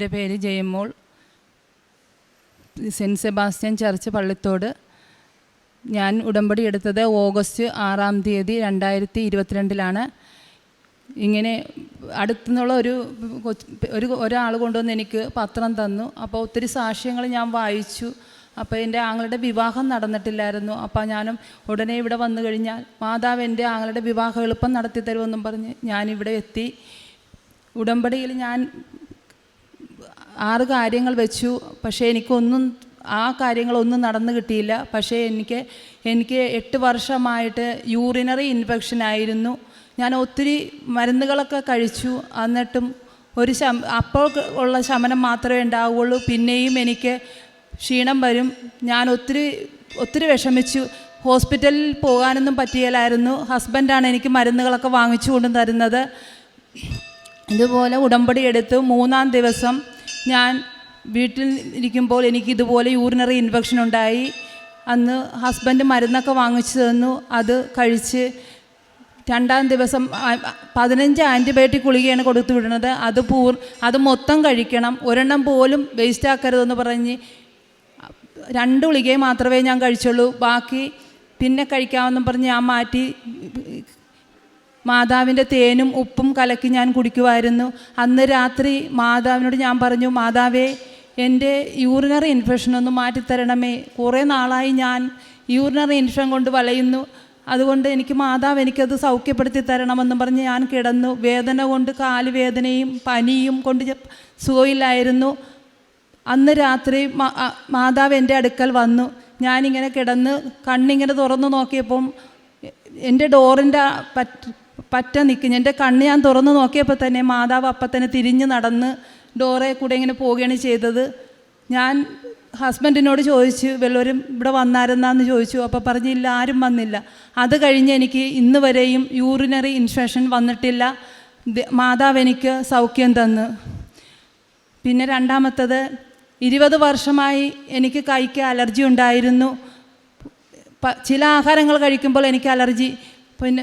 എന്റെ പേര് Jayamol. Saint Sebastian church Pallithode. ഞാൻ ഉടമ്പടി എടുത്തത് ഓഗസ്റ്റ് ആറാം തീയതി രണ്ടായിരത്തി ഇരുപത്തിരണ്ടിലാണ് ഇങ്ങനെ അടുത്തുനിന്നുള്ള ഒരു ഒരു ഒരാൾ കൊണ്ടുവന്ന് എനിക്ക് പത്രം തന്നു. അപ്പോൾ ഒത്തിരി സാക്ഷ്യങ്ങൾ ഞാൻ വായിച്ചു. അപ്പോൾ എന്റെ ആങ്ങളുടെ വിവാഹം നടന്നിട്ടില്ലായിരുന്നു. അപ്പോൾ ഞാനും ഉടനെ ഇവിടെ വന്നു കഴിഞ്ഞാൽ മാതാവ് എന്റെ ആങ്ങളുടെ വിവാഹം എളുപ്പം നടത്തി തരുമെന്നും പറഞ്ഞ് ഞാനിവിടെ എത്തി. ഉടമ്പടിയിൽ ഞാൻ ആറ് കാര്യങ്ങൾ വെച്ചു. പക്ഷേ എനിക്കൊന്നും ആ കാര്യങ്ങളൊന്നും നടന്നു കിട്ടിയില്ല. പക്ഷേ എനിക്ക് എനിക്ക് എട്ട് വർഷമായിട്ട് യൂറിനറി ഇൻഫെക്ഷൻ ആയിരുന്നു. ഞാൻ ഒത്തിരി മരുന്നുകളൊക്കെ കഴിച്ചു. എന്നിട്ടും ഒരു ശം അപ്പോൾ ഉള്ള ശമനം മാത്രമേ ഉണ്ടാവുകയുള്ളൂ. പിന്നെയും എനിക്ക് ക്ഷീണം വരും. ഞാൻ ഒത്തിരി ഒത്തിരി വിഷമിച്ചു. ഹോസ്പിറ്റലിൽ പോകാനൊന്നും പറ്റിയില്ലായിരുന്നു. ഹസ്ബൻഡാണ് എനിക്ക് മരുന്നുകളൊക്കെ വാങ്ങിച്ചു കൊണ്ട് തരുന്നത് ഇതുപോലെ ഉടമ്പടി എടുത്തു. മൂന്നാം ദിവസം ഞാൻ വീട്ടിൽ ഇരിക്കുമ്പോൾ എനിക്ക് ഇതുപോലെ യൂറിനറി ഇൻഫെക്ഷൻ ഉണ്ടായി. അന്ന് ഹസ്ബൻഡ് മരുന്നൊക്കെ വാങ്ങിച്ചു തന്നു. അത് കഴിച്ച് രണ്ടാം ദിവസം പതിനഞ്ച് ആന്റിബയോട്ടിക് ഗുളികയാണ് കൊടുത്തു വിടുന്നത്. അത് പൂർ അത് മൊത്തം കഴിക്കണം. ഒരെണ്ണം പോലും വേസ്റ്റ് ആക്കരുതെന്ന് പറഞ്ഞ് രണ്ട് ഗുളികയെ മാത്രമേ ഞാൻ കഴിച്ചുള്ളൂ. ബാക്കി പിന്നെ കഴിക്കാമെന്നും പറഞ്ഞ് ഞാൻ മാറ്റി മാതാവിന്റെ തേനും ഉപ്പും കലക്കി ഞാൻ കുടിക്കുമായിരുന്നു അന്ന് രാത്രി മാതാവിനോട് ഞാൻ പറഞ്ഞു മാതാവേ എന്റെ യൂറിനറി ഇൻഫെക്ഷൻ ഒന്ന് മാറ്റിത്തരണമേ. കുറേ നാളായി ഞാൻ യൂറിനറി ഇൻഫെക്ഷൻ കൊണ്ട് വലയുന്നു. അതുകൊണ്ട് എനിക്ക് മാതാവ് എനിക്കത് സൗഖ്യപ്പെടുത്തി തരണമെന്നും പറഞ്ഞ് ഞാൻ കിടന്നു. വേദന കൊണ്ട് കാലുവേദനയും പനിയും കൊണ്ട് സുഖമില്ലായിരുന്നു. അന്ന് രാത്രി മാതാവ് എന്റെ അടുക്കൽ വന്നു. ഞാനിങ്ങനെ കിടന്ന് കണ്ണിങ്ങനെ തുറന്നു നോക്കിയപ്പം എന്റെ ഡോറിന്റെ പറ്റ പറ്റ നിൽക്കുന്നു എന്റെ കണ്ണ് ഞാൻ തുറന്നു നോക്കിയപ്പോൾ തന്നെ മാതാവ് അപ്പം തന്നെ തിരിഞ്ഞ് നടന്ന് ഡോറെ കൂടെ ഇങ്ങനെ പോവുകയാണ് ചെയ്തത്. ഞാൻ ഹസ്ബൻഡിനോട് ചോദിച്ചു വല്ലവരും ഇവിടെ വന്നായിരുന്നാന്ന് ചോദിച്ചു. അപ്പോൾ പറഞ്ഞില്ല ആരും വന്നില്ല. അത് കഴിഞ്ഞ് എനിക്ക് ഇന്ന് വരെയും യൂറിനറി ഇൻഫെക്ഷൻ വന്നിട്ടില്ല. മാതാവ് എനിക്ക് സൗഖ്യം തന്നു. പിന്നെ രണ്ടാമത്തത് ഇരുപത് വർഷമായി എനിക്ക് കൈക്ക് അലർജി ഉണ്ടായിരുന്നു. ചില ആഹാരങ്ങൾ കഴിക്കുമ്പോൾ എനിക്ക് അലർജി പിന്നെ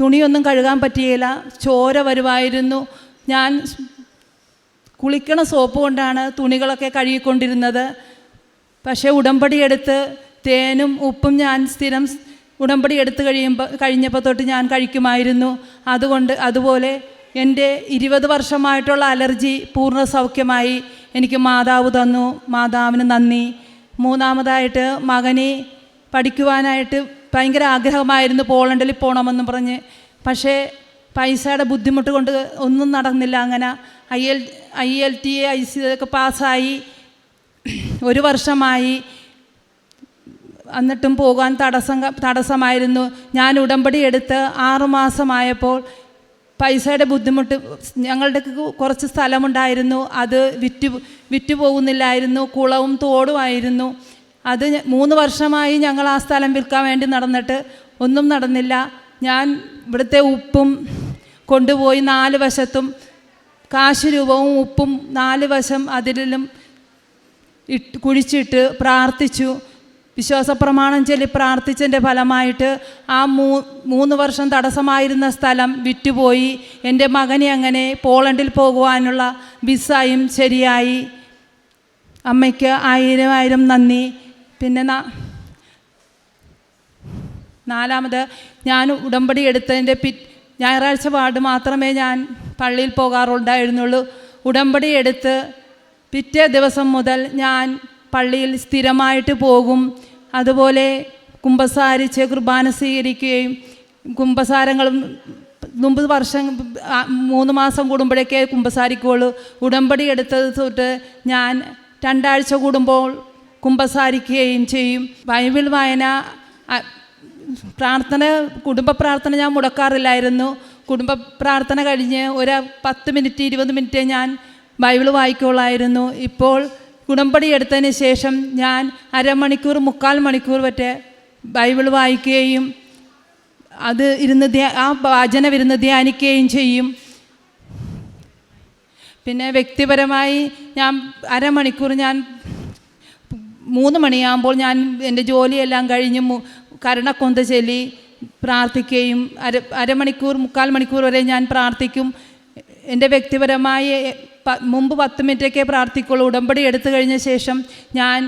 തുണിയൊന്നും കഴുകാൻ പറ്റിയില്ല. ചോര വരുമായിരുന്നു ഞാൻ കുളിക്കണ സോപ്പ് കൊണ്ടാണ് തുണികളൊക്കെ കഴുകിക്കൊണ്ടിരുന്നത്. പക്ഷേ ഉടമ്പടി എടുത്ത് തേനും ഉപ്പും ഞാൻ സ്ഥിരം ഉടമ്പടി എടുത്ത് കഴിയുമ്പോൾ കഴിഞ്ഞപ്പോൾ തൊട്ട് ഞാൻ കഴിക്കുമായിരുന്നു. അതുകൊണ്ട് അതുപോലെ എന്റെ ഇരുപത് വർഷമായിട്ടുള്ള അലർജി പൂർണ സൗഖ്യമായി എനിക്ക് മാതാവ് തന്നു. മാതാവിന് നന്ദി. മൂന്നാമതായിട്ട് മകനെ പഠിക്കുവാനായിട്ട് ഭയങ്കര ആഗ്രഹമായിരുന്നു പോളണ്ടിൽ പോകണമെന്ന് പറഞ്ഞ്. പക്ഷേ പൈസയുടെ ബുദ്ധിമുട്ട് കൊണ്ട് ഒന്നും നടന്നില്ല. അങ്ങനെ I L I L T I C ഒക്കെ പാസ്സായി. ഒരു വർഷമായി എന്നിട്ടും പോകാൻ തടസ്സം തടസ്സമായിരുന്നു. ഞാൻ ഉടമ്പടി എടുത്ത് ആറുമാസമായപ്പോൾ പൈസയുടെ ബുദ്ധിമുട്ട് ഞങ്ങളുടെ കുറച്ച് സ്ഥലമുണ്ടായിരുന്നു. അത് വിറ്റ് വിറ്റ് പോകുന്നില്ലായിരുന്നു കുളവും തോടുമായിരുന്നു. അത് മൂന്ന് വർഷമായി ഞങ്ങൾ ആ സ്ഥലം വിൽക്കാൻ വേണ്ടി നടന്നിട്ട് ഒന്നും നടന്നില്ല. ഞാൻ ഇവിടുത്തെ ഉപ്പും കൊണ്ടുപോയി നാല് വശത്തും കാശ് രൂപവും ഉപ്പും നാല് വശം അതിലും ഇട്ട് കുഴിച്ചിട്ട് പ്രാർത്ഥിച്ചു. വിശ്വാസപ്രമാണം ചൊല്ലി പ്രാർത്ഥിച്ചതിന്റെ ഫലമായിട്ട് ആ മൂ മൂന്ന് വർഷം തടസ്സമായിരുന്ന സ്ഥലം വിറ്റുപോയി. എന്റെ മകനെ അങ്ങനെ പോളണ്ടിൽ പോകുവാനുള്ള വിസയും ശരിയായി. അമ്മയ്ക്ക് ആയിരം ആയിരം നന്ദി. പിന്നെ നാലാമത് ഞാൻ ഉടമ്പടി എടുത്തതിന്റെ പി ഞായറാഴ്ച പാട് മാത്രമേ ഞാൻ പള്ളിയിൽ പോകാറുണ്ടായിരുന്നുള്ളൂ. ഉടമ്പടി എടുത്ത് പിറ്റേ ദിവസം മുതൽ ഞാൻ പള്ളിയിൽ സ്ഥിരമായിട്ട് പോകും. അതുപോലെ കുമ്പസാരിച്ച് കുർബാന സ്വീകരിക്കുകയും കുമ്പസാരങ്ങളും മുമ്പ് വർഷം മൂന്ന് മാസം കൂടുമ്പോഴേക്കേ കുമ്പസാരിക്കുള്ളൂ. ഉടമ്പടി എടുത്തത് തൊട്ട് ഞാൻ രണ്ടാഴ്ച കൂടുമ്പോൾ കുമ്പസാരിക്കുകയും ചെയ്യും. ബൈബിൾ വായന പ്രാർത്ഥന കുടുംബ പ്രാർത്ഥന ഞാൻ മുടക്കാറില്ലായിരുന്നു. കുടുംബ പ്രാർത്ഥന കഴിഞ്ഞ് ഒരു പത്ത് മിനിറ്റ് ഇരുപത് മിനിറ്റ് ഞാൻ ബൈബിൾ വായിക്കുള്ളായിരുന്നു. ഇപ്പോൾ ഉടമ്പടി എടുത്തതിന് ശേഷം ഞാൻ അരമണിക്കൂർ മുക്കാൽ മണിക്കൂർ വരെ ബൈബിൾ വായിക്കുകയും അത് ഇരുന്ന് ആ വാചന ഇരുന്ന് ധ്യാനിക്കുകയും ചെയ്യും. പിന്നെ വ്യക്തിപരമായി ഞാൻ അരമണിക്കൂർ ഞാൻ മൂന്ന് മണിയാകുമ്പോൾ ഞാൻ എന്റെ ജോലിയെല്ലാം കഴിഞ്ഞ് കരണക്കൊന്ത ചൊല്ലി പ്രാർത്ഥിക്കുകയും അര അരമണിക്കൂർ മുക്കാൽ മണിക്കൂർ വരെ ഞാൻ പ്രാർത്ഥിക്കും. എന്റെ വ്യക്തിപരമായ മുമ്പ് പത്ത് മിനിറ്റൊക്കെ പ്രാർത്ഥിക്കുള്ളൂ. ഉടമ്പടി എടുത്തു കഴിഞ്ഞ ശേഷം ഞാൻ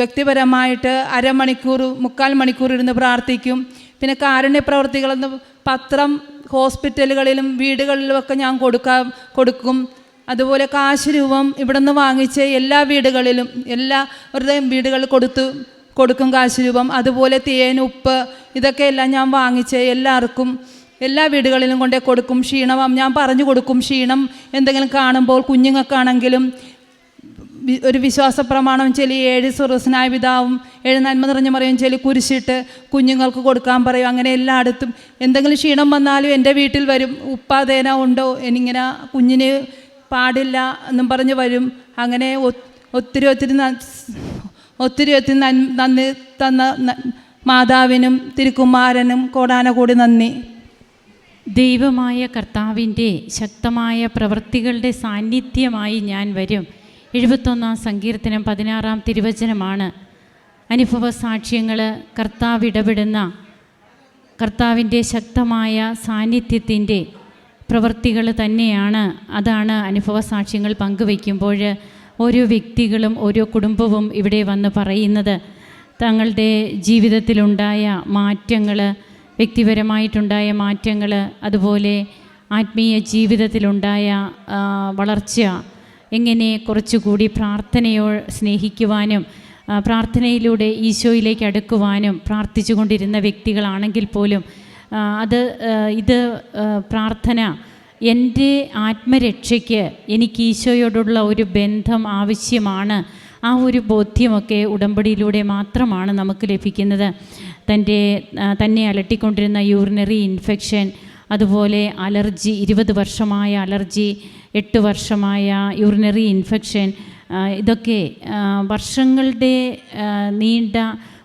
വ്യക്തിപരമായിട്ട് അരമണിക്കൂർ മുക്കാൽ മണിക്കൂർ ഇരുന്ന് പ്രാർത്ഥിക്കും. പിന്നെ കാരുണ്യപ്രവർത്തികളെന്ന് പത്രം ഹോസ്പിറ്റലുകളിലും വീടുകളിലുമൊക്കെ ഞാൻ കൊടുക്കാം കൊടുക്കും. അതുപോലെ കാശ് രൂപം ഇവിടെ നിന്ന് വാങ്ങിച്ച് എല്ലാ വീടുകളിലും എല്ലാ എല്ലാവരുടെയും വീടുകളിൽ കൊടുത്ത് കൊടുക്കും കാശ് രൂപം. അതുപോലെ തേൻ ഉപ്പ് ഇതൊക്കെ എല്ലാം ഞാൻ വാങ്ങിച്ച് എല്ലാവർക്കും എല്ലാ വീടുകളിലും കൊണ്ടേ കൊടുക്കും. ക്ഷീണം ഞാൻ പറഞ്ഞു കൊടുക്കും ക്ഷീണം എന്തെങ്കിലും കാണുമ്പോൾ കുഞ്ഞുങ്ങൾക്കാണെങ്കിലും ഒരു വിശ്വാസ പ്രമാണം ചൊല്ലി ഏഴ് സുറസ്നായ പിതാവും ഏഴ് നന്മ നിറഞ്ഞ പറയും ചൊല്ലി കുരിശിട്ട് കുഞ്ഞുങ്ങൾക്ക് കൊടുക്കാൻ പറയും. അങ്ങനെ എല്ലായിടത്തും എന്തെങ്കിലും ക്ഷീണം വന്നാലും എന്റെ വീട്ടിൽ വരും. ഉപ്പാതേന ഉണ്ടോ എന്നിങ്ങനെ കുഞ്ഞിന് പാടില്ല എന്നും പറഞ്ഞ് വരും. അങ്ങനെ ഒത്തിരി ഒത്തിരി ഒത്തിരി ഒത്തിരി നന്ദി തന്ന മാതാവിനും തിരുക്കുമാരനും കോടാനകൂടി നന്ദി. ദൈവമായ കർത്താവിന്റെ ശക്തമായ പ്രവൃത്തികളുടെ സാന്നിധ്യമായി ഞാൻ വരും. എഴുപത്തൊന്നാം സങ്കീർത്തനം പതിനാറാം തിരുവചനമാണ്. അനുഭവ സാക്ഷ്യങ്ങൾ കർത്താവ് ഇടപെടുന്ന കർത്താവിന്റെ ശക്തമായ സാന്നിധ്യത്തിന്റെ പ്രവൃത്തികൾ തന്നെയാണ്. അതാണ് അനുഭവ സാക്ഷ്യങ്ങൾ പങ്കുവയ്ക്കുമ്പോൾ ഓരോ വ്യക്തികളും ഓരോ കുടുംബവും ഇവിടെ വന്ന് പറയുന്നത്. തങ്ങളുടെ ജീവിതത്തിലുണ്ടായ മാറ്റങ്ങൾ വ്യക്തിപരമായിട്ടുണ്ടായ മാറ്റങ്ങൾ അതുപോലെ ആത്മീയ ജീവിതത്തിലുണ്ടായ വളർച്ച എങ്ങനെ കുറച്ചുകൂടി പ്രാർത്ഥനയോ സ്നേഹിക്കുവാനും പ്രാർത്ഥനയിലൂടെ ഈശോയിലേക്ക് അടുക്കുവാനും പ്രാർത്ഥിച്ചുകൊണ്ടിരുന്ന വ്യക്തികളാണെങ്കിൽ പോലും അത് ഇത് പ്രാർത്ഥന. എന്റെ ആത്മരക്ഷയ്ക്ക് എനിക്ക് ഈശോയോടുള്ള ഒരു ബന്ധം ആവശ്യമാണ്. ആ ഒരു ബോധ്യമൊക്കെ ഉടമ്പടിയിലൂടെ മാത്രമാണ് നമുക്ക് ലഭിക്കുന്നത്. തന്റെ തന്നെ അലട്ടിക്കൊണ്ടിരുന്ന യൂറിനറി ഇൻഫെക്ഷൻ അതുപോലെ അലർജി ഇരുപത് വർഷമായ അലർജി എട്ട് വർഷമായ യൂറിനറി ഇൻഫെക്ഷൻ ഇതൊക്കെ വർഷങ്ങളുടെ നീണ്ട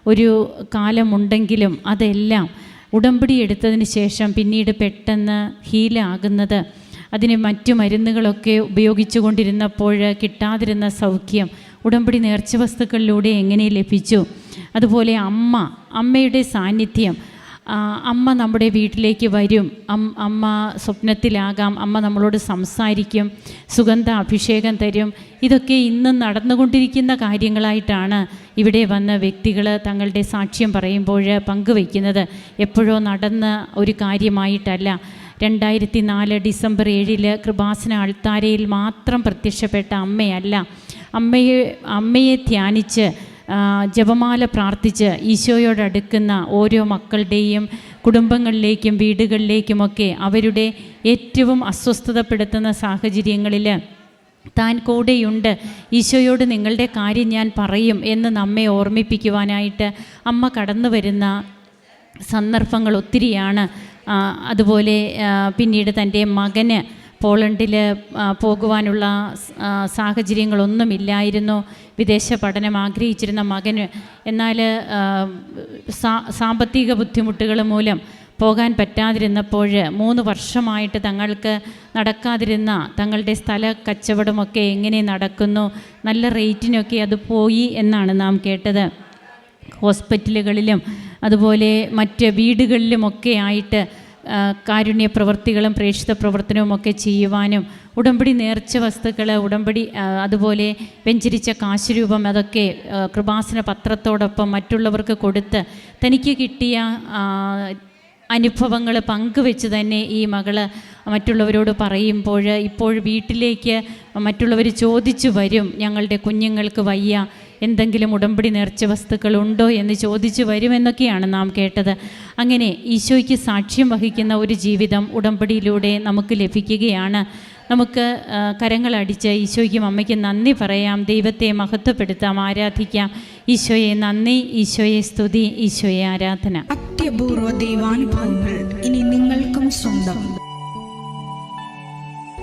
ഒരു കാലമുണ്ടെങ്കിലും അതെല്ലാം ഉടമ്പടി എടുത്തതിന് ശേഷം പിന്നീട് പെട്ടെന്ന് ഹീലാകുന്നത് അതിന് മറ്റു മരുന്നുകളൊക്കെ ഉപയോഗിച്ചു കൊണ്ടിരുന്നപ്പോൾ കിട്ടാതിരുന്ന സൗഖ്യം ഉടമ്പടി നേർച്ച വസ്തുക്കളിലൂടെ എങ്ങനെ ലഭിച്ചു? അതുപോലെ അമ്മ അമ്മയുടെ സാന്നിധ്യം അമ്മ നമ്മുടെ വീട്ടിലേക്ക് വരും. അമ്മ സ്വപ്നത്തിലാകാം. അമ്മ നമ്മളോട് സംസാരിക്കും. സുഗന്ധ അഭിഷേകം തരും. ഇതൊക്കെ ഇന്ന് നടന്നുകൊണ്ടിരിക്കുന്ന കാര്യങ്ങളായിട്ടാണ് ഇവിടെ വന്ന വ്യക്തികൾ തങ്ങളുടെ സാക്ഷ്യം പറയുമ്പോൾ പങ്കുവയ്ക്കുന്നത്. എപ്പോഴോ നടന്ന ഒരു കാര്യമായിട്ടല്ല. രണ്ടായിരത്തി നാല് ഡിസംബർ ഏഴിൽ കൃപാസന അൾത്താരയിൽ മാത്രം പ്രത്യക്ഷപ്പെട്ട അമ്മയല്ല. അമ്മയെ അമ്മയെ ധ്യാനിച്ച് ജപമാല പ്രാർത്ഥിച്ച് ഈശോയോട് അടുക്കുന്ന ഓരോ മക്കളുടെയും കുടുംബങ്ങളിലേക്കും വീടുകളിലേക്കുമൊക്കെ അവരുടെ ഏറ്റവും അസ്വസ്ഥതപ്പെടുത്തുന്ന സാഹചര്യങ്ങളിൽ താൻ കൂടെയുണ്ട്. ഈശോയോട് നിങ്ങളുടെ കാര്യം ഞാൻ പറയും എന്ന് നമ്മെ ഓർമ്മിപ്പിക്കുവാനായിട്ട് അമ്മ കടന്നു വരുന്ന സന്ദർഭങ്ങൾ ഒത്തിരിയാണ്. അതുപോലെ പിന്നീട് തന്റെ മകന് പോളണ്ടിൽ പോകുവാനുള്ള സാഹചര്യങ്ങളൊന്നുമില്ലായിരുന്നു. വിദേശ പഠനം ആഗ്രഹിച്ചിരുന്ന മകന്. എന്നാൽ സാമ്പത്തിക ബുദ്ധിമുട്ടുകൾ മൂലം പോകാൻ പറ്റാതിരുന്നപ്പോൾ മൂന്ന് വർഷമായിട്ട് തങ്ങൾക്ക് നടക്കാതിരുന്ന തങ്ങളുടെ സ്ഥല കച്ചവടമൊക്കെ എങ്ങനെ നടക്കുന്നു നല്ല റേറ്റിനൊക്കെ അത് പോയി എന്നാണ് നാം കേട്ടത്. ഹോസ്പിറ്റലുകളിലും അതുപോലെ മറ്റ് വീടുകളിലുമൊക്കെ ആയിട്ട് കാരുണ്യ പ്രവൃത്തികളും പ്രേക്ഷിത പ്രവർത്തനവും ഒക്കെ ചെയ്യുവാനും ഉടമ്പടി നേർച്ച വസ്തുക്കൾ ഉടമ്പടി അതുപോലെ വെഞ്ചരിച്ച കാശുരൂപം അതൊക്കെ കൃപാസന പത്രത്തോടൊപ്പം മറ്റുള്ളവർക്ക് കൊടുത്ത് തനിക്ക് കിട്ടിയ അനുഭവങ്ങൾ പങ്കുവെച്ച് തന്നെ ഈ മകൾ മറ്റുള്ളവരോട് പറയുമ്പോൾ ഇപ്പോൾ വീട്ടിലേക്ക് മറ്റുള്ളവർ ചോദിച്ചു വരും ഞങ്ങളുടെ കുഞ്ഞുങ്ങൾക്ക് വയ്യ എന്തെങ്കിലും ഉടമ്പടി നേർച്ച വസ്തുക്കളുണ്ടോ എന്ന് ചോദിച്ചു വരുമെന്നൊക്കെയാണ് നാം കേട്ടത്. അങ്ങനെ ഈശോയ്ക്ക് സാക്ഷ്യം വഹിക്കുന്ന ഒരു ജീവിതം ഉടമ്പടിയിലൂടെ നമുക്ക് ലഭിക്കുകയാണ്. നമുക്ക് കരങ്ങളടിച്ച് ഈശോയ്ക്കും അമ്മയ്ക്കും നന്ദി പറയാം. ദൈവത്തെ മഹത്വപ്പെടുത്താം ആരാധിക്കാം. ഈശോയെ നന്ദി ഈശോയെ സ്തുതി ഈശോയെ ആരാധന. അത്യപൂർവ ദൈവാനുഭവങ്ങൾ ഇനി നിങ്ങൾക്കും സ്വന്തം.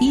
ഈ